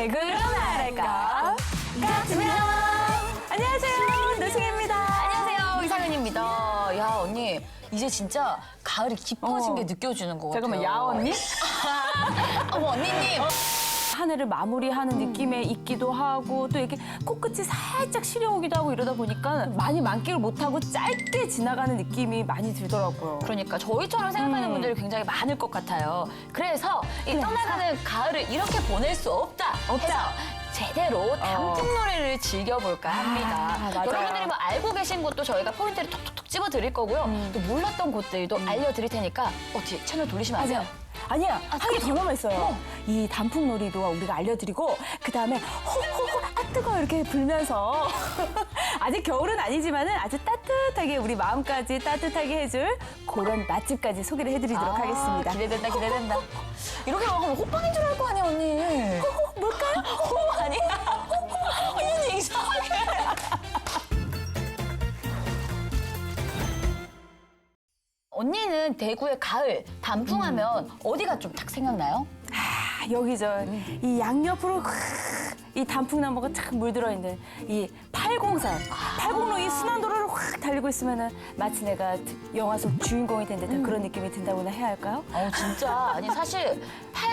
대구로 말할까? 같으면 안녕하세요 노승입니다. 안녕하세요 이상은입니다. 야 언니 이제 진짜 가을이 깊어진 어. 게 느껴지는 것 같아요. 잠깐만 야 언니? 어머 언니님. 한 해를 마무리하는 느낌에 있기도 하고 또 이렇게 코끝이 살짝 시려오기도 하고 이러다 보니까 많이 만끽을 못하고 짧게 지나가는 느낌이 많이 들더라고요. 그러니까 저희처럼 생각하는 음. 분들이 굉장히 많을 것 같아요. 그래서 이 떠나가는 가을을 이렇게 보낼 수 없다. 없다. 제대로 단풍 놀이를 즐겨볼까 합니다. 아. 여러분들이 뭐 알고 계신 곳도 저희가 포인트를 톡톡톡 집어 드릴 거고요. 음. 또 몰랐던 곳들도 알려드릴 테니까 어떻게 채널 돌리시면 아세요? 아니야 아, 한개 더 남아 있어요. 어. 이 단풍놀이도 우리가 알려드리고 그 다음에 호호호 아 뜨거 이렇게 불면서 아직 겨울은 아니지만은 아주 따뜻하게 우리 마음까지 따뜻하게 해줄 그런 맛집까지 소개를 해드리도록 아, 하겠습니다. 기대된다, 기대된다. 이렇게 말하면 호빵인 줄 알 거 아니야, 언니. 뭘까요? 호아 언니는 대구의 가을 단풍하면 어디가 좀 딱 생각나요? 아, 여기죠. 이 양옆으로 이 단풍나무가 착 물들어 있는 이 팔공산. 팔공로 이 순환도로를 확 달리고 있으면은 마치 내가 영화 속 주인공이 된 듯한 그런 느낌이 든다고나 해야 할까요? 어 진짜 아니 사실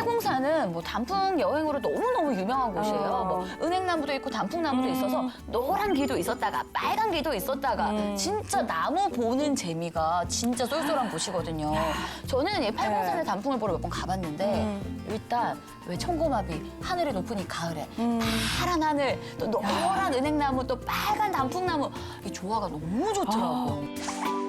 팔공산은 뭐 단풍 여행으로 너무 너무 유명한 곳이에요. 어. 뭐 은행나무도 있고 단풍나무도 있어서 노란 길도 있었다가 빨간 길도 있었다가 음. 진짜 나무 보는 재미가 진짜 쏠쏠한 곳이거든요. 저는 이 팔공산의 네. 단풍을 보러 몇 번 가봤는데 음. 일단 왜 청고마비 하늘이 높으니 가을에 음. 파란 하늘 또 노란 은행나무 또 빨간 단풍나무 이 조화가 너무 좋더라고. 아.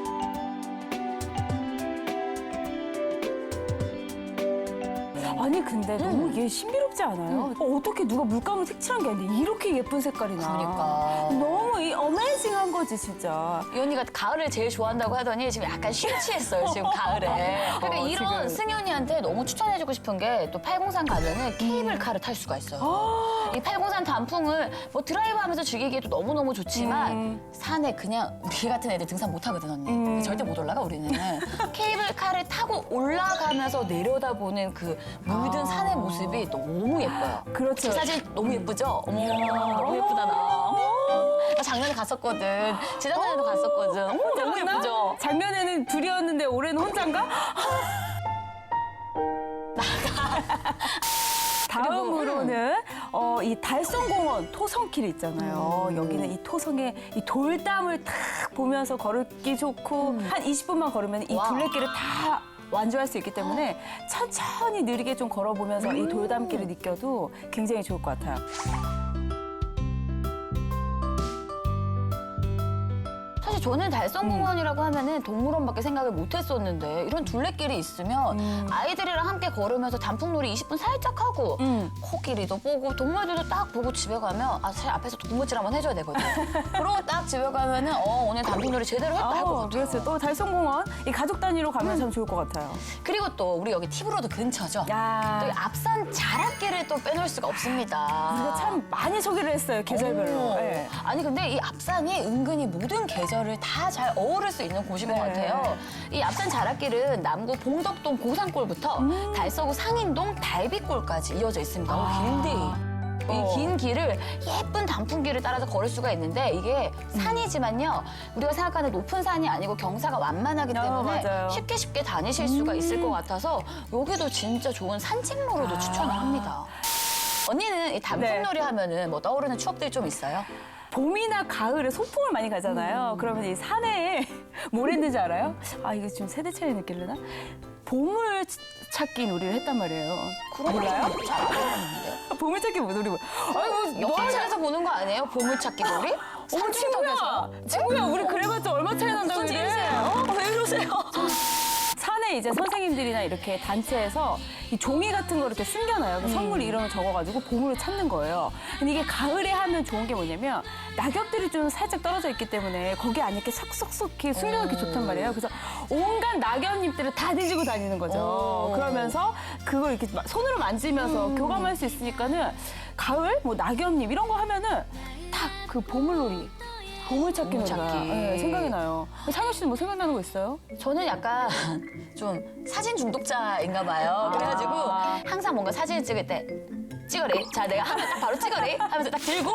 아니 근데 너무 이게 신비롭지 않아요? 어, 떻게 누가 물감을 색칠한 게 아닌데 이렇게 예쁜 색깔이 나. 그러니까. 너무 이 어메이징한 거지 진짜. 이 언니가 가을을 제일 좋아한다고 하더니 지금 약간 심취했어요, 지금 가을에. 그러니까 어, 이런 지금. 언니한테 너무 추천해주고 싶은 게 또 팔공산 가면은 케이블카를 탈 수가 있어요. 이 팔공산 단풍을 뭐 드라이브 하면서 즐기기에도 너무너무 좋지만 음. 산에 그냥 우리 같은 애들 등산 못 하거든, 언니. 음. 절대 못 올라가, 우리는. 케이블카를 타고 올라가면서 내려다보는 그 물든 아. 산의 모습이 너무 예뻐요. 그렇죠. 이 사진 너무 예쁘죠? 어머, 너무 예쁘다, 나. 어머. 나 작년에 갔었거든. 지난번에도 갔었거든. 어머, 너무? 예쁘죠? 작년에는 둘이었는데 올해는 혼자인가? 다음으로는 어, 이 달성공원 토성길 있잖아요. 여기는 이 토성의 이 돌담을 탁 보면서 걸기 좋고 한 20분만 걸으면 이 와. 둘레길을 다 완주할 수 있기 때문에 천천히 느리게 좀 걸어보면서 이 돌담길을 느껴도 굉장히 좋을 것 같아요. 사실 저는 달성공원이라고 하면은 동물원밖에 생각을 못 했었는데 이런 둘레길이 있으면 아이들이랑 함께 걸으면서 단풍놀이 20분 살짝 하고 음. 코끼리도 보고 동물들도 딱 보고 집에 가면 아 사실 앞에서 군무질 한번 해줘야 되거든. 그러고 딱 집에 가면은 어 오늘 단풍놀이 제대로 했다 할 것 아, 같아요. 그래서 또 달성공원 이 가족 단위로 가면 참 좋을 것 같아요. 그리고 또 우리 여기 팁으로도 근처죠. 야. 또 이 앞산 자락길을 또 빼놓을 수가 없습니다. 우리가 참 많이 소개를 했어요 계절별로. 오. 네. 아니 근데 이 앞산이 은근히 모든 계절을 다 잘 어우를 수 있는 곳인 것 네. 같아요. 이 앞산 자락길은 남구 봉덕동 고산골부터 음. 달서구 상인동 달빛골까지 이어져 있습니다. 오, 아. 길디. 어. 이긴 길을 예쁜 단풍길을 따라서 걸을 수가 있는데 이게 음. 산이지만요 우리가 생각하는 높은 산이 아니고 경사가 완만하기 어, 때문에 맞아요. 음. 쉽게 쉽게 다니실 수가 있을 것 같아서 여기도 진짜 좋은 산책로로도 아. 추천을 합니다. 언니는 이 단풍놀이 하면은 뭐 떠오르는 추억들이 좀 있어요? 봄이나 가을에 소풍을 많이 가잖아요. 그러면 이 산에 뭘 했는지 알아요? 아 이거 지금 세대 차이 느낄려나? 보물 찾기 놀이를 했단 말이에요. 몰라요? 보물 찾기 뭐 놀이 뭐? 아이고 영화관에서 보는 거 아니에요? 보물찾기 놀이? 어머 친구야, 친구야 우리 그래봤자 얼마 차이 난다고? 일이세요? 어, 왜 이러세요? 산에 이제 선생님들이나 이렇게 단체에서 이 종이 같은 거 이렇게 숨겨놔요. 그 선물 이름을 적어가지고 보물을 찾는 거예요. 근데 이게 가을에 하면 좋은 게 뭐냐면 낙엽들이 좀 살짝 떨어져 있기 때문에 거기 안에 이렇게 쏙쏙쏙 이렇게 숨겨놓기 좋단 말이에요. 그래서 온갖 낙엽잎들을 다 뒤지고 다니는 거죠. 오. 그러면서 그걸 이렇게 막 손으로 만지면서 교감할 수 있으니까는 가을 뭐 낙엽잎 이런 거 하면은 딱 그 보물놀이. 보물찾기 놀이가 보물찾기. 네, 생각이 나요. 상현 씨는 뭐 생각나는 거 있어요? 저는 약간 좀 사진 중독자인가 봐요. 그래가지고 아. 항상 뭔가 사진을 찍을 때 찍어래. 자, 내가 하면 딱 바로 찍어래. 하면서 딱 들고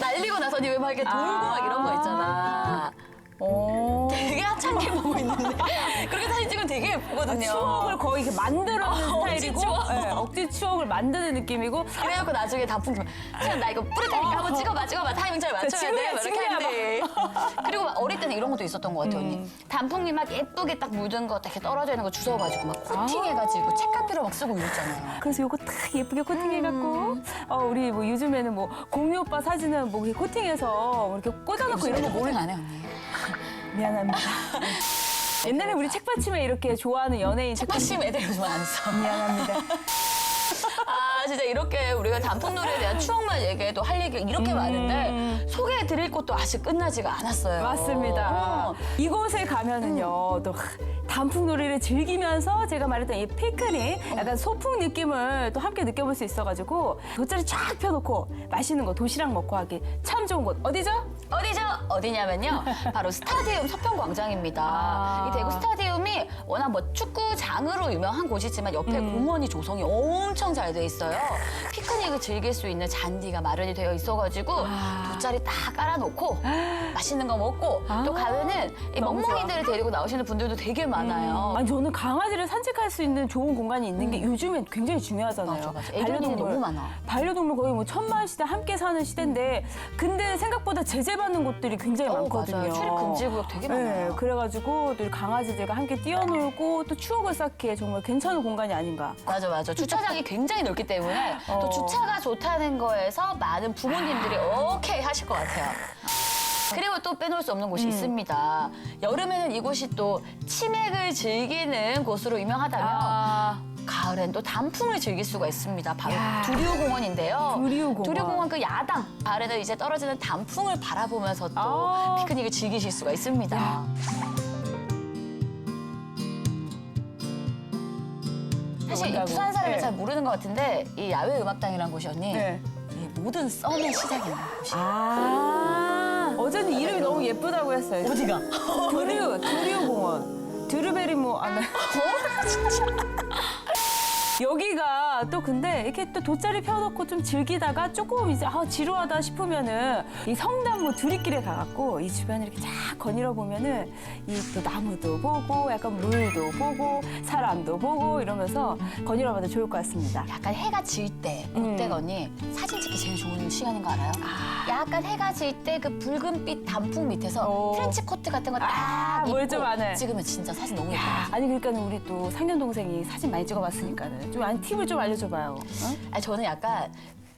날리고 나서 니 왜 막 이렇게 돌고 막 이런 거 있잖아. 오. 되게 하찮게 보고 있는데 되게 예쁘거든요. 추억을 거의 이렇게 만들어내는 어, 스타일이고 억지 추억. 네, 억지 추억을 만드는 느낌이고. 그래갖고 나중에 단풍 주면 지금 나 이거 뿌릴 테니까 한번 찍어봐 찍어봐. 타이밍 잘 맞춰야 돼. 막 이렇게 지금이야, 하는데. 그리고 막 어릴 때는 이런 것도 있었던 것 같아요 언니. 단풍잎 막 예쁘게 딱 묻은 거 딱 이렇게 떨어져 있는 거 주워가지고 막 코팅해가지고 책갈피로 막 쓰고 이랬잖아요. 그래서 요거 딱 예쁘게 코팅해갖고. 어, 우리 뭐 요즘에는 뭐 공유 오빠 사진은 뭐 이렇게 코팅해서 뭐 이렇게 꽂아놓고 이런 거 모르 모르는 안해 언니. 미안합니다. 옛날에 우리 책받침에 이렇게 좋아하는 연예인 책 책받침 애들 요즘 안 써. 미안합니다. 아 진짜 이렇게 우리가 단풍놀이에 대한 추억만 얘기해도 할 얘기가 이렇게 많은데 소개해드릴 것도 아직 끝나지가 않았어요 맞습니다. 어. 이곳에 가면은요, 또 단풍놀이를 즐기면서 제가 말했던 이 피크닉, 약간 소풍 느낌을 또 함께 느껴볼 수 있어가지고 돗자리 쫙 펴놓고 맛있는 거 도시락 먹고 하기 참 좋은 곳 어디죠? 어디죠? 어디냐면요. 바로 스타디움 서평광장입니다. 아. 이 대구 스타디움이 워낙 뭐 축구장으로 유명한 곳이지만 옆에 음. 공원이 조성이 엄청 잘 돼 있어요. 피크닉을 즐길 수 있는 잔디가 마련이 되어 있어가지고 아. 돗자리 딱 깔아놓고 맛있는 거 먹고 아. 또 가면은 이 너무. 멍멍이들을 데리고 나오시는 분들도 되게 많아요. 아니 저는 강아지를 산책할 수 있는 좋은 공간이 있는 게 요즘엔 굉장히 중요하잖아요. 맞아, 맞아. 애견인이 너무 많아. 반려동물 거의 뭐 천만 시대 함께 사는 시대인데 근데 생각보다 제재받는 곳들이 굉장히 어, 많거든요. 맞아요. 출입 금지 구역 되게 많아요. 네, 그래가지고 또 강아지들과 함께 뛰어놀고 또 추억을 쌓기에 정말 괜찮은 공간이 아닌가. 맞아 맞아 주차장이 굉장히 넓기 때문에 어. 또 주차가 좋다는 거에서 많은 부모님들이 오케이 하실 것 같아요. 그리고 또 빼놓을 수 없는 음. 곳이 있습니다. 여름에는 이곳이 또 치맥을 즐기는 곳으로 유명하다면 아, 가을엔 또 단풍을 즐길 수가 있습니다. 바로 야. 두리오공원. 두리오공원 그 야당 가을에는 이제 떨어지는 단풍을 바라보면서 또 아. 피크닉을 즐기실 수가 있습니다. 야. 사실 이. 부산 사람이 네. 잘 모르는 것 같은데 이 야외 음악당이라는 곳이 언니 네. 이 모든 썸의 시작이 있는 곳이 아, 어제는 이름이 너무 예쁘다고 했어요. 어디가? 두리오, 두리오 공원. 드루베리 뭐, 안, 어? 여기가 또 근데 이렇게 또 돗자리 펴놓고 좀 즐기다가 조금 이제 아 지루하다 싶으면은 이 성담무 두리길에 가갖고 이 주변을 이렇게 쫙 거닐어 보면은 이 또 나무도 보고 약간 물도 보고 사람도 보고 이러면서 거닐어 봐도 좋을 것 같습니다. 약간 해가 질때 음. 그때가 언니 사진 찍기 제일 좋은 시간인 거 알아요? 약간 해가 질 때 그 붉은빛 단풍 밑에서 오. 트렌치 코트 같은 거딱 아, 입고 뭘좀 아네. 찍으면 진짜 사진 너무 예뻐요. 아니 그러니까 우리 또 상년 동생이 사진 많이 찍어봤으니까는 좀 아니 팁을 좀 알려줘봐요. 어? 아 저는 약간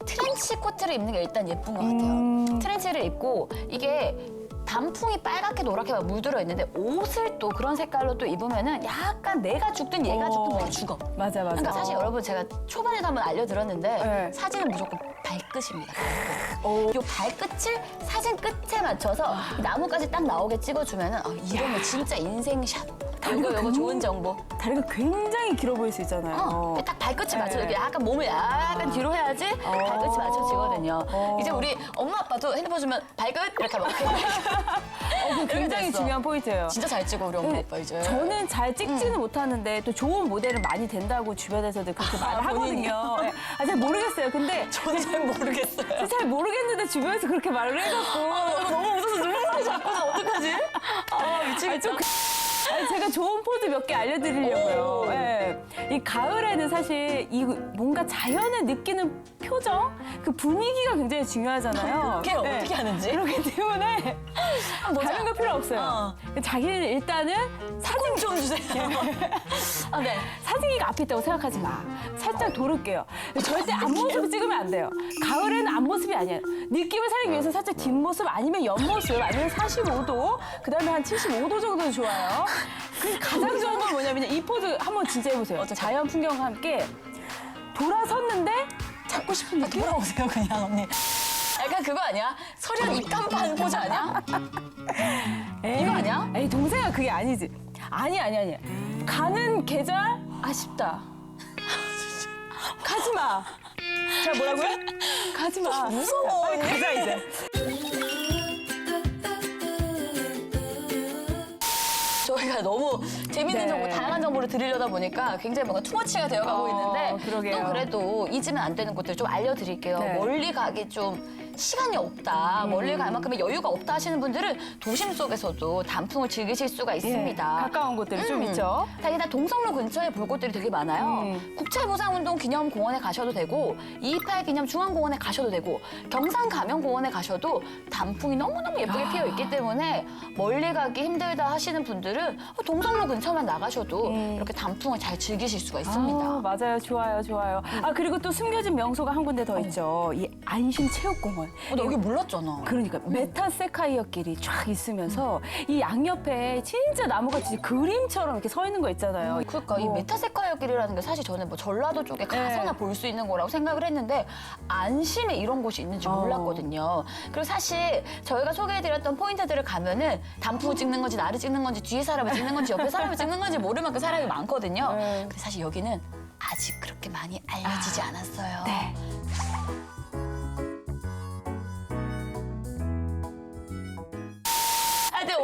트렌치 코트를 입는 게 일단 예쁜 것 같아요. 음. 트렌치를 입고 이게 단풍이 빨갛게 노랗게 막 물들어 있는데 옷을 또 그런 색깔로 또 입으면은 약간 내가 죽든 얘가 죽든 어. 내가 죽어. 맞아 맞아. 그러니까 사실 여러분 제가 초반에도 한번 알려드렸는데 네. 사진은 무조건 발끝입니다. 발끝. 오. 이 발끝을 사진 끝에 맞춰서 이 나무까지 딱 나오게 찍어주면은 아, 이러면 진짜 인생샷. 이거 이거 좋은 정보. 다리가 굉장히 길어 보일 수 있잖아요. 어, 딱 발끝이 맞춰 네. 이렇게 약간 몸을 약간 뒤로 해야지 발끝이 맞춰지거든요. 어. 이제 우리 엄마 아빠도 핸드폰 주면 발끝 이렇게. 어, 그 굉장히 됐어. 중요한 포인트예요. 진짜 잘 찍어 우리 엄마 아빠 이제. 저는 잘 찍지는 못하는데 또 좋은 모델은 많이 된다고 주변에서도 그렇게 말을 본인이요? 하거든요. 네. 아, 잘 모르겠어요. 근데 저는 잘 모르겠어요. 잘 모르 겠는데 주변에서 그렇게 말을 해갖고 너무 웃어서 눈물이 자꾸 나 어떡하지? 아 미치겠다. 좀 그- 아니, 제가 좋은 포즈 몇 개 알려드리려고요. 오. 예. 이 가을에는 사실 이 뭔가 자연을 느끼는 표정, 그 분위기가 굉장히 중요하잖아요. 그게 어떻게 하는지? 그렇기 때문에. 다른 거 필요 없어요. 자기는 일단은 사진 좀 주세요. 아 네. 사진기가 앞에 있다고 생각하지 마. 살짝 도를게요. 절대 앞모습 찍으면 안 돼요. 가을에는 앞모습이 아니에요. 느낌을 살리기 위해서 살짝 뒷모습 아니면 옆모습 아니면 45도 그다음에 한 75도 정도는 좋아요. 그 가장 좋은 건 뭐냐면 이 포즈 한번 진짜 해보세요. 자연 풍경과 함께 돌아섰는데 잡고 싶은 느낌? 돌아오세요 그냥 언니. 약간 그거 아니야? 설현 입간판 포즈 아니야? 에이, 이거 아니야? 에이 동생아 그게 아니지. 아니 아니 아니. 가는 계절 아쉽다. 가지 마. 자 뭐라고요? 가지 마. 무서워. 빨리 가자 이제. 저희가 제가 너무 재밌는 네. 정보, 다양한 정보를 드리려다 보니까 굉장히 뭔가 투머치가 되어가고 어, 있는데 그러게요. 또 그래도 잊으면 안 되는 것들 좀 알려드릴게요. 네. 멀리 가기 좀 시간이 없다, 멀리 갈 만큼의 여유가 없다 하시는 분들은 도심 속에서도 단풍을 즐기실 수가 있습니다. 예, 가까운 곳들이 좀 음. 있죠. 일단 동성로 근처에 볼 곳들이 되게 많아요. 음. 국채보상운동 기념공원에 가셔도 되고 228 기념 중앙공원에 가셔도 되고 경산 가면공원에 가셔도 단풍이 너무너무 예쁘게 피어 있기 때문에 멀리 가기 힘들다 하시는 분들은 동성로 근처만 나가셔도 음. 이렇게 단풍을 잘 즐기실 수가 있습니다. 아, 맞아요. 좋아요, 좋아요. 아, 그리고 또 숨겨진 명소가 한 군데 더 있죠. 이 안심체육공원. 어, 나 여기 몰랐잖아. 그러니까 메타세카이어 길이 쫙 있으면서 이 양옆에 진짜 나무같이 그림처럼 이렇게 서 있는 거 있잖아요. 그러니까 이 뭐, 메타세카이어 길이라는 게 사실 저는 뭐 전라도 쪽에 가서나 네. 볼수 있는 거라고 생각을 했는데 안심에 이런 곳이 있는지 어. 몰랐거든요. 그리고 사실 저희가 소개해드렸던 포인트들을 가면은 단풍을 찍는 건지 나를 찍는 건지 뒤에 사람을 찍는 건지 옆에 사람을 찍는 건지 모를 만큼 사람이 많거든요. 네. 근데 사실 여기는 아직 그렇게 많이 알려지지 않았어요. 네.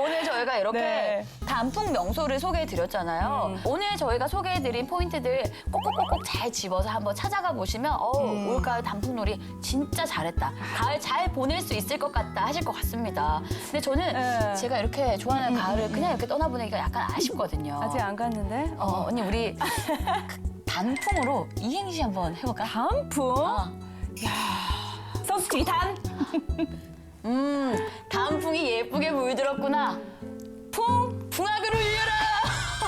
오늘 저희가 이렇게 네. 단풍 명소를 소개해드렸잖아요. 음. 오늘 저희가 소개해드린 포인트들 꼭꼭꼭꼭 잘 집어서 한번 찾아가 보시면 어 음. 올가을 단풍놀이 진짜 잘했다. 가을 잘 보낼 수 있을 것 같다 하실 것 같습니다. 근데 저는 네. 제가 이렇게 좋아하는 가을을 그냥 이렇게 떠나보내기가 약간 아쉽거든요. 아직 안 갔는데? 어, 언니 우리 단풍으로 이행시 한번 해볼까? 단풍? 어. 서수지 단! 음, 단풍이 예쁘게 물들었구나. 풍, 풍악을 울려라.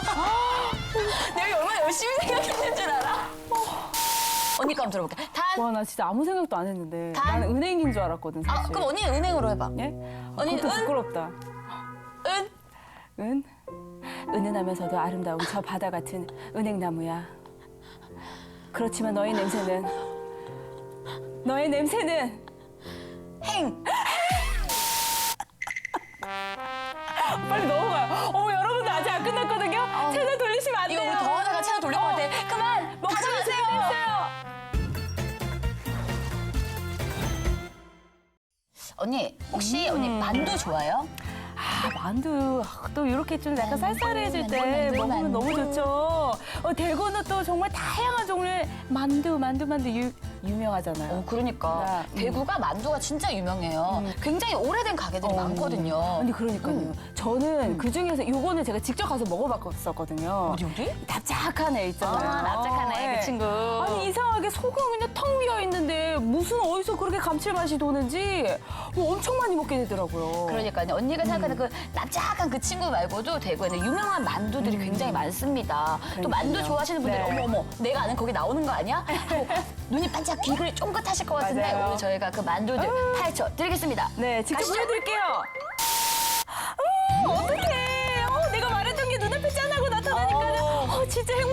내가 얼마나 열심히 생각했는 줄 알아? 언니 거 한번 들어볼게. 단, 와, 나 진짜 아무 생각도 안 했는데. 단. 나는 은행인 줄 알았거든, 아, 사실. 그럼 언니 은행으로 해봐. 예? 언니 그것도 은? 부끄럽다. 은, 은? 은은하면서도 아름다운 저 바다 같은 은행나무야. 그렇지만 너의 냄새는 너의 냄새는 행. 빨리 넘어가요. 어, 여러분들 아직 안 끝났거든요. 채널 돌리시면 안 돼요. 이거 우리 더 하다가 채널 돌릴 것 같아. 그만! 먹지 마세요. 언니, 혹시 언니 만두 좋아해요? 아, 만두 아, 또 이렇게 좀 약간 만두, 쌀쌀해질 때 만두, 먹으면 너무 만두. 좋죠. 어, 대구는 또 정말 다양한 종류의 만두, 만두, 만두 유, 유명하잖아요. 어, 그러니까. 네. 대구가 만두가 진짜 유명해요. 굉장히 오래된 가게들이 어. 많거든요. 아니 그러니까요. 저는 그 중에서 요거는 제가 직접 가서 먹어봤었거든요. 어디, 어디? 납작한 애 있잖아요. 아, 납작한 애, 예. 그 친구. 아니 이상하게 그 냥텅 비어 있는데 무슨 어디서 그렇게 감칠맛이 도는지 뭐 엄청 많이 먹게 되더라고요. 그러니까요. 언니가 생각하는 그 납작한 그 친구 말고도 대구에는 유명한 만두들이 굉장히 많습니다. 또 만두. 좋아하시는 분들이 네. 어머 어머 내가 아는 거기 나오는 거 아니야? 하고 눈이 반짝 귀를 쫑긋하실 것 같은데 맞아요. 오늘 저희가 그 만두들 파헤쳐 드리겠습니다. 네, 직접 가시죠. 보여드릴게요. 음, 어떡해. 어, 내가 말했던 게 눈앞에 짠하고 나타나니까는 어. 어, 진짜 침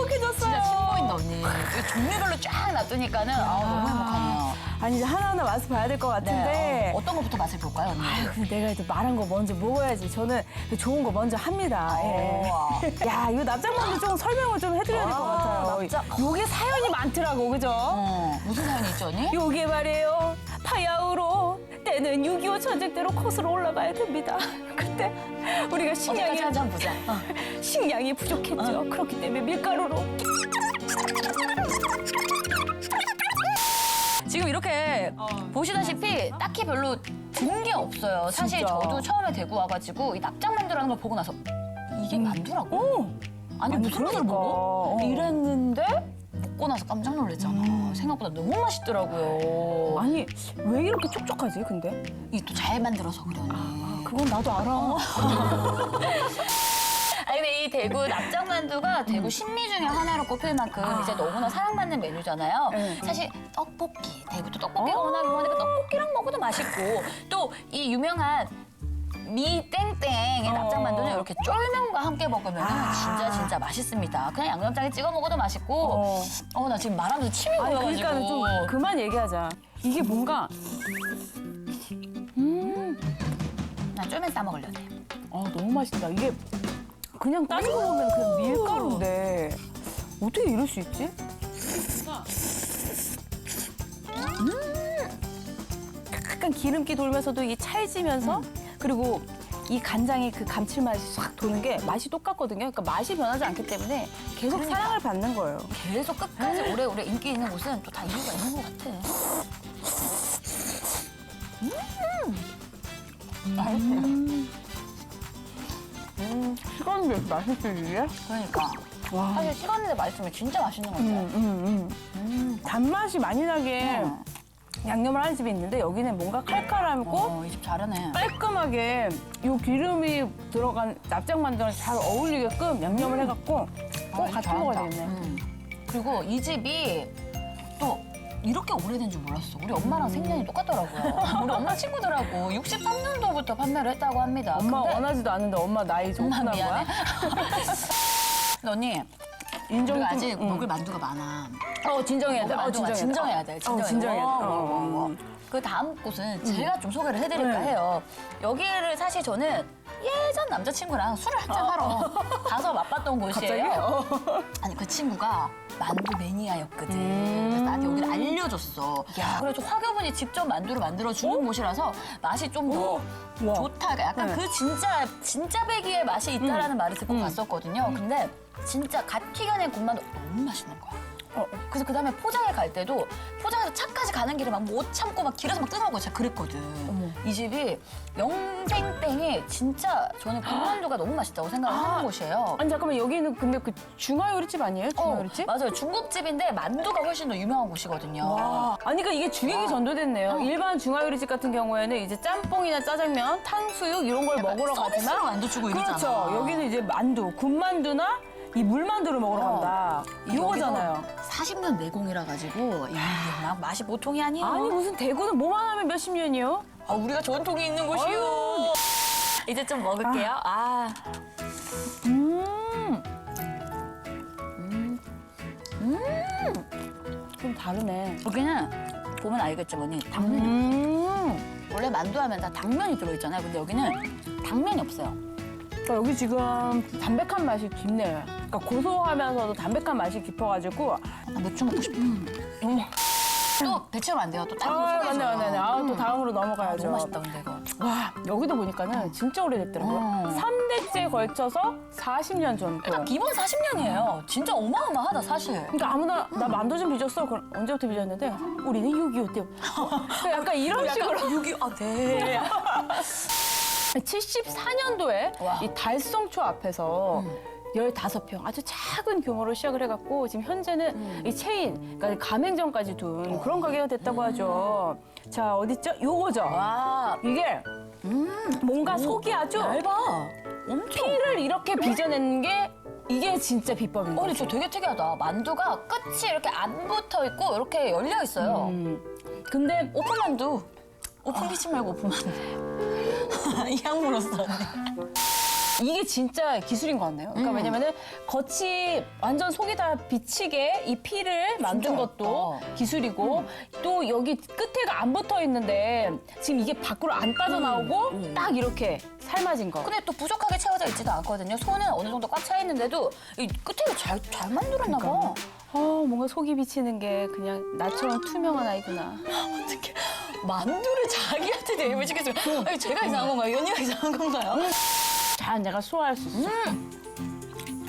보인다 언니. 이 종류별로 쫙 놔두니까는 아, 너무 행복하네요. 아니, 이제 하나하나 맛을 봐야 될 것 같은데. 네. 어, 어떤 것부터 맛을 볼까요 언니? 아유, 근데 내가 이제 말한 거 먼저 먹어야지. 저는 그 좋은 거 먼저 합니다. 예. 우와. 야, 이거 납작만두 좀 설명을 좀 해드려야 될 것 아, 같아요. 납작. 요게 사연이 많더라고, 그죠? 어, 무슨 사연이 있죠 언니? 요게 말이에요. 파야흐로 때는 6.25 전쟁 때로 코스로 올라가야 됩니다. 그때 우리가 식량이 한잔 보자. 어. 식량이 부족했죠. 그렇기 때문에 밀가루로 지금 이렇게 보시다시피 딱히 별로 든 게 없어요. 사실 진짜. 저도 처음에 대구 와가지고 이 납작만두라는 걸 보고 나서 이게 만두라고? 오! 아니 무슨 맛을 그러니까. 먹어? 어. 이랬는데 먹고 나서 깜짝 놀랐잖아. 생각보다 너무 맛있더라고요. 아니 왜 이렇게 촉촉하지? 근데 이게 또 잘 만들어서 그래 언니. 그건 나도 알아. 아니 근데 이 대구 납작만두가 대구 신미 중에 하나로 꼽힐 만큼 이제 너무나 사랑받는 메뉴잖아요. 네. 사실 떡볶이, 대구도 떡볶이가 어. 워낙 유명하니까 떡볶이랑 먹어도 맛있고 또 이 유명한 미 땡땡의 어. 납작만두는 이렇게 쫄면과 함께 먹으면 아. 진짜 진짜 맛있습니다. 그냥 양념장에 찍어 먹어도 맛있고 어. 어나 지금 말하면서 침이 아니 고여가지고 그러니까는 좀 그만 얘기하자. 이게 뭔가 나 쫄면 싸 먹으려고 해. 아 너무 맛있다. 이게 그냥 따지고 보면 그냥 밀가루인데 어떻게 이럴 수 있지? 음. 약간 기름기 돌면서도 이 찰지면서 그리고 이 간장의 그 감칠맛이 싹 도는 게 맛이 똑같거든요. 그러니까 맛이 변하지 않기 때문에 계속 그러니까. 사랑을 받는 거예요. 계속 끝까지 오래오래 인기 있는 곳은 또 다 이유가 있는 것 같아. 시간이 맛있지 이게? 그러니까. 와. 사실 시간인데 맛있으면 진짜 맛있는 건데. 음, 음, 음. 단맛이 많이 나게 음. 양념을 하는 집이 있는데 여기는 뭔가 칼칼하고 어, 이집 잘하네. 깔끔하게 요 기름이 들어간 납작만두랑 잘 어울리게끔 양념을 해갖고 꼭 아, 같이 잘한다. 먹어야 되겠네. 음. 그리고 이 집이 또 이렇게 오래된 줄 몰랐어. 우리 엄마랑 생년이 똑같더라고요. 우리 엄마 친구들하고 63년도부터 판매를 했다고 합니다. 엄마 근데 원하지도 않은데 엄마 나이 좀 엄마 미안해. 근데 언니, 인정 우리가 좀- 아직 응. 먹을 만두가 많아. 어 진정해야 돼. 어, 만두가 진정해야 돼. 어, 진정해야 돼. 어, 어, 어, 어, 어. 어. 그 다음 곳은 제가 좀 소개를 해드릴까 네. 해요. 여기를 사실 저는 예전 남자친구랑 술을 한잔 하러 가서 맛봤던 갑자기? 곳이에요. 어. 아니 그 친구가 만두 매니아였거든. 음. 그래서 화교분이 직접 만두를 만들어 주는 곳이라서 맛이 좀더 어? 와. 좋다. 약간 네. 그 진짜 진짜 배기의 맛이 있다라는 말을 듣고 음. 갔었거든요. 근데 진짜 갓 튀겨낸 군만두 너무 맛있는 거야. 어, 그래서 그 다음에 포장해 갈 때도 포장해서 차까지 가는 길에 막 못 참고 막 길에서 막 뜨더라고요. 제가 그랬거든. 이 집이 영생땡이 진짜 저는 군만두가 너무 맛있다고 생각을 아. 하는 곳이에요. 아니 잠깐만 여기는 근데 그 중화 요리집 아니에요? 중화 어, 요리집? 맞아요. 중국집인데 만두가 훨씬 더 유명한 곳이거든요. 와. 아니 그러니까 이게 주객이 전도됐네요. 어. 일반 중화 요리집 같은 경우에는 이제 짬뽕이나 짜장면, 탕수육 이런 걸 먹으러 서비스로 가지만 만두 주고 이러잖아. 그렇죠. 여기는 이제 만두, 군만두나 이 물만두를 먹으러 어. 간다. 이거잖아요. 40년 내공이라 가지고 이게 막 맛이 보통이 아니에요. 아니 무슨 대구는 뭐만 하면 몇십 년이요? 아, 우리가 전통이 있는 곳이요. 이제 좀 먹을게요. 아. 음. 좀 다르네. 여기는 보면 알겠죠, 언니. 당면이 음. 원래 만두하면 다 당면이 들어있잖아요. 근데 여기는 당면이 없어요. 그러니까 여기 지금 담백한 맛이 깊네요. 그러니까 고소하면서도 담백한 맛이 깊어가지고 나 맥주 먹고 싶어. 음. 또 대체로 안 돼요. 또 다른 거아 소개해줘요. 맞네 맞네. 아, 또 음. 다음으로 아, 넘어가야죠. 너무 맛있다, 근데 이거. 와 여기도 보니까는 진짜 오래됐더라고요. 어. 삼대째 걸쳐서 40년 전통. 일단 기본 40년이에요. 진짜 어마어마하다, 사실. 그러니까 아무나 나 만두 좀 빚었어. 그럼 언제부터 빚었는데 우리는 6.25 때. 그러니까 약간 이런 식으로. 6 아, 네. 74년도에 와. 이 달성초 앞에서 음. 15평 아주 작은 규모로 시작을 해갖고 지금 현재는 음. 이 체인, 그러니까 가맹점까지 둔 그런 가게가 됐다고 하죠. 자, 어딨죠? 요거죠. 와, 이게 뭔가 속이 아주 얇아. 엄청. 피를 이렇게 빚어내는 게 이게 진짜 비법인 어, 근데 거죠. 저 되게 특이하다. 만두가 끝이 이렇게 안 붙어 있고 이렇게 열려 있어요. 음. 근데 오픈 만두. 오픈 키친 말고 오픈 만두. 이 약물었어, 언니. 이게 진짜 기술인 것 같네요. 그러니까 음. 왜냐면은 겉이 완전 속이 다 비치게 이 피를 만든 것도. 기술이고 또 여기 끝에가 안 붙어 있는데 지금 이게 밖으로 안 빠져나오고 딱 이렇게 삶아진 거. 근데 또 부족하게 채워져 있지도 않거든요. 손은 어느 정도 꽉 차 있는데도 이 끝에를 잘, 잘 만들었나 봐. 어, 뭔가 속이 비치는 게 그냥 나처럼 투명한 아이구나. 어떻게 만두를 자기한테 대입을 시켰으면 아니, 제가 이상한 건가요? 연희가 이상한 건가요? 잘 내가 소화할 수 있어.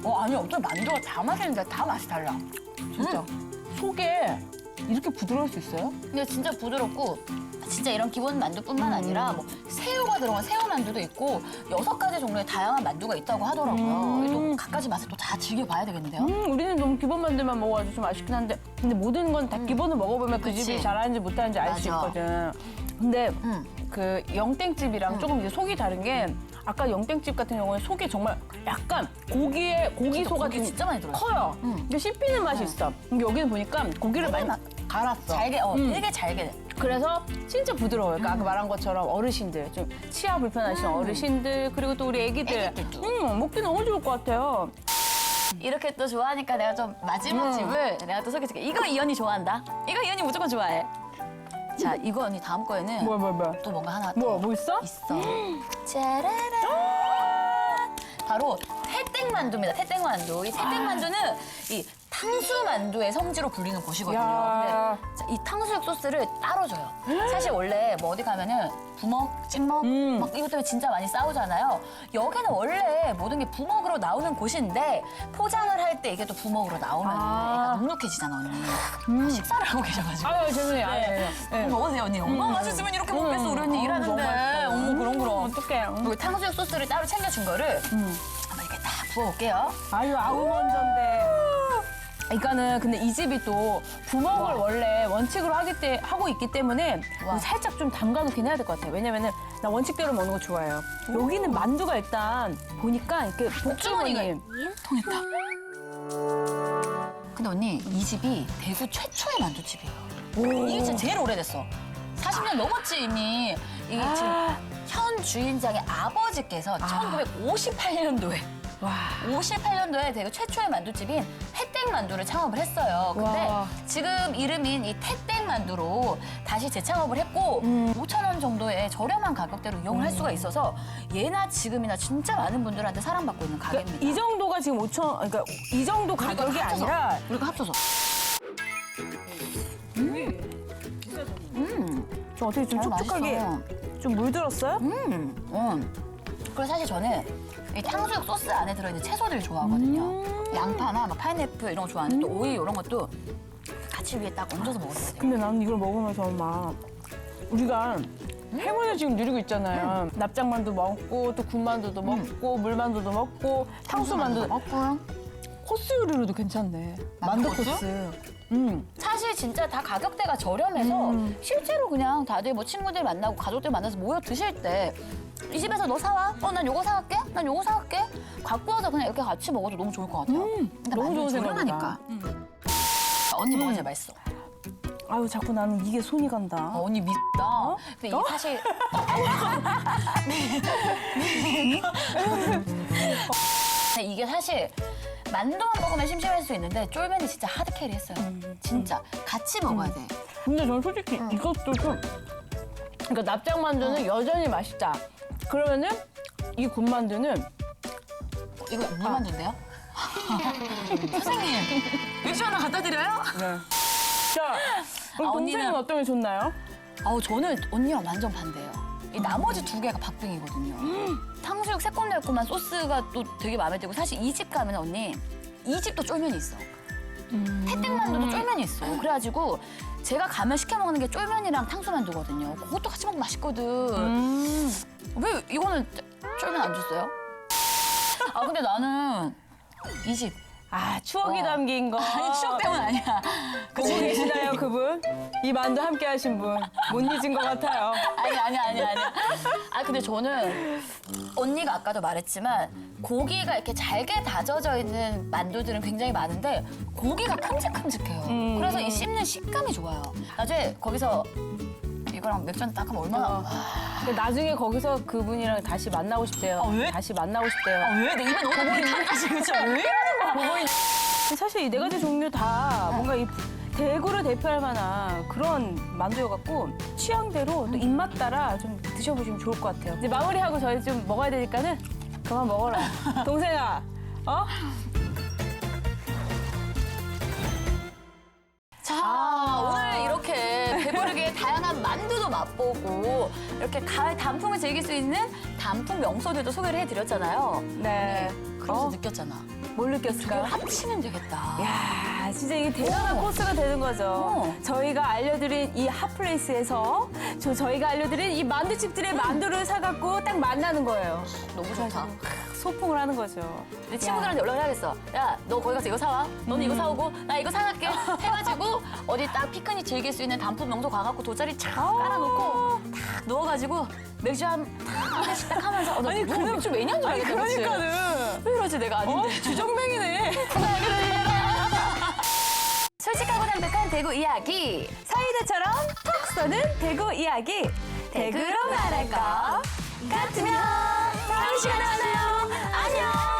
어, 아니 어떤 만두가 다 맛있는데 다 맛이 달라. 진짜. 속에 이렇게 부드러울 수 있어요? 근데 진짜 부드럽고 진짜 이런 기본 만두뿐만 아니라 뭐 새우가 들어간 새우 만두도 있고 여섯 가지 종류의 다양한 만두가 있다고 하더라고요. 음. 또 각가지 맛을 또 다 즐겨봐야 되겠는데요. 음, 우리는 너무 기본 만들만 먹어가지고 좀 아쉽긴 한데 근데 모든 건 다 기본을 먹어보면 그 그치. 집이 잘하는지 못하는지 알 수 맞아. 있거든. 근데 음. 그 영땡집이랑 조금 이제 속이 다른 게 아까 영땡집 같은 경우는 속이 정말 약간 고기에 고기 소가 고기 좀 진짜 많이 들어있어. 커요. 음. 근데 씹히는 맛이 있어. 근데 여기는 보니까 고기를 많이 막 갈았어. 잘게, 어, 음. 되게 잘게. 그래서 진짜 부드러워요. 그러니까 아까 말한 것처럼 어르신들, 좀 치아 불편하신 어르신들, 그리고 또 우리 애기들. 애기들도. 음, 먹기 너무 좋을 것 같아요. 이렇게 또 좋아하니까 내가 좀 마지막 음. 집을 내가 또 소개해줄게. 이거 이현이 좋아한다. 이거 이현이 무조건 좋아해. 자, 이거 언니 다음 거에는 뭐야, 뭐야, 뭐야. 또 뭔가 하나 뭐, 더뭐 있어? 있어. 짜라란. 바로 태땡만두입니다. 태땡만두. 이 태땡만두는 이 탕수만두의 성지로 불리는 곳이거든요. 야. 근데 자, 이 탕수육 소스를 따로 줘요. 사실 원래 뭐 어디 가면은 부먹, 찍먹 음. 막 이것 때문에 진짜 많이 싸우잖아요. 여기는 원래 모든 게 부먹으로 나오는 곳인데 포장을 할 때 이게 또 부먹으로 나오면 아. 약간 눅눅해지잖아 언니. 아, 식사를 하고 계셔가지고. 아유, 죄송해요. 네. 네. 네. 먹으세요 언니. 엄마 맛있으면 이렇게 먹겠어 우리 언니 어, 일하는데. 어머 그럼 그럼. 어떡해. 여기 탕수육 소스를 따로 챙겨준 거를 음. 부어볼게요. 아유, 아우 먼저인데. 그러니까는 근데 이 집이 또 부먹을 원래 원칙으로 하기 때 하고 있기 때문에 와. 살짝 좀 담가놓긴 해야 될 것 같아요. 왜냐면은 나 원칙대로 먹는 거 좋아해요. 여기는 만두가 일단 보니까 이렇게 복주머니가 복주머니 통했다. 근데 언니 이 집이 대구 최초의 만두집이에요. 이게 진짜 제일 오래됐어. 40년 넘었지 이미. 이게 아. 지금 현 주인장의 아버지께서 1958년도에 와. 58년도에 대구 최초의 만두집인 태땡 만두를 창업을 했어요. 근데 와. 지금 이름인 이 태땡 만두로 다시 재창업을 했고 음. 5천 원 정도의 저렴한 가격대로 이용을 할 수가 있어서 예나 지금이나 진짜 많은 분들한테 사랑받고 있는 가게입니다. 그러니까 이 정도가 지금 5천, 그러니까 이 정도 가격이 합쳐서, 아니라 우리가 합쳐서 좀 어떻게 좀 어, 촉촉하게 맛있어. 좀 물들었어요? 음, 음. 그리고 사실 저는 이 탕수육 소스 안에 들어있는 채소들 좋아하거든요. 음. 양파나 막 파인애플 이런 거 좋아하는데 또 오이 이런 것도 같이 위에 딱 얹어서 먹어야 돼요. 근데 나는 이걸 먹으면서 막 우리가 행운을 지금 누리고 있잖아요. 납작만두 먹고 또 군만두도 먹고 물만두도 먹고 탕수만두 먹고요. 코스 요리로도 괜찮네. 만두 만두 코스? 코스. 음. 사실 진짜 다 가격대가 저렴해서 음. 실제로 그냥 다들 뭐 친구들 만나고 가족들 만나서 모여 드실 때 이 집에서 너 사와? 어, 난 요거 사갈게? 난 요거 사갈게? 갖고 와서 그냥 이렇게 같이 먹어도 너무 좋을 것 같아요. 음, 근데 너무 좋은 저렴하니까. 언니 뭐가 제일 맛있어? 아유 자꾸 나는 이게 손이 간다. 아, 언니 미다. 근데 이게 사실 근데 이게 사실 만두만 먹으면 심심할 수 있는데 쫄면이 진짜 하드 캐리했어요. 진짜 같이 먹어야 돼. 근데 저는 솔직히 이것도 좀 그러니까 납작만두는 여전히 맛있다. 그러면은 이 군만두는 어, 이거 물 만두인데요? 선생님 맥주 하나 갖다 드려요? 네. 자, 우리 아, 동생은 언니는- 어떤 게 좋나요? 아우 저는 언니랑 완전 반대예요. 이 나머지 두 개가 박빙이거든요. 탕수육 새콤달콤한 소스가 또 되게 마음에 들고 사실 이 집 가면 언니 이 집도 쫄면이 있어. 태땡만두도 쫄면이 있어. 그래가지고 제가 가면 시켜 먹는 게 쫄면이랑 탕수만두거든요. 그것도 같이 먹으면 맛있거든. 음. 왜 이거는 쫄면 안 줬어요? 아 근데 나는 이 집. 아 추억이 어. 담긴 거. 아니 추억 때문 아니야. 보고 계시나요 그분? 이 만두 함께 하신 분. 못 잊은 것 같아요. 아니 아니 아니 아니. 아 근데 저는 언니가 아까도 말했지만 고기가 이렇게 잘게 다져져 있는 만두들은 굉장히 많은데 고기가 큼직큼직해요. 음. 그래서 이 씹는 식감이 좋아요. 나중에 거기서 이거랑 맥주 한잔 닦으면 얼마나 어. 근데 나중에 거기서 그분이랑 다시 만나고 싶대요. 아, 왜? 다시 만나고 싶대요. 아, 왜? 내 입에 너무 많다 지금 진짜 왜 있... 사실 이 네 가지 종류 다 뭔가 이 대구를 대표할 만한 그런 만두여갖고 취향대로 또 입맛 따라 좀 드셔보시면 좋을 것 같아요. 이제 마무리하고 저희 좀 먹어야 되니까는 그만 먹어라. 동생아, 어? 자, 아. 오늘 이렇게 배부르게 다양한 만두도 맛보고 이렇게 가을 단풍을 즐길 수 있는 단풍 명소들도 소개를 해드렸잖아요. 네. 그러면서 어? 느꼈잖아. 뭘 느꼈을까요? 합치면 되겠다. 야, 진짜 이게 대단한 어. 코스가 되는 거죠. 어. 저희가 알려드린 이 핫플레이스에서 저 저희가 알려드린 이 만두집들의 만두를 사갖고 딱 만나는 거예요. 너무 좋다. 소풍을 하는 거죠. 내 친구들한테 연락을 해야겠어. 야, 너 거기 가서 이거 사와. 너는 이거 사오고, 나 이거 사갈게. 해가지고, 어디 딱 피크닉 즐길 수 있는 단풍 명소 가갖고 돗자리 쫙 깔아놓고, 탁 누워가지고, 맥주 한, 탁 한씩 딱 하면서, 어, 나 아니, 너 그- 맥주 매니아인 줄 알겠다. 그치? 그러니까는 왜 이러지, 내가 아닌데. 어? 주정뱅이네. 솔직하고 담백한 대구 이야기. 사이다처럼 톡 쏘는 대구 이야기. 대구로 말할 것 같으면 다음 시간에 만나요. 안녕.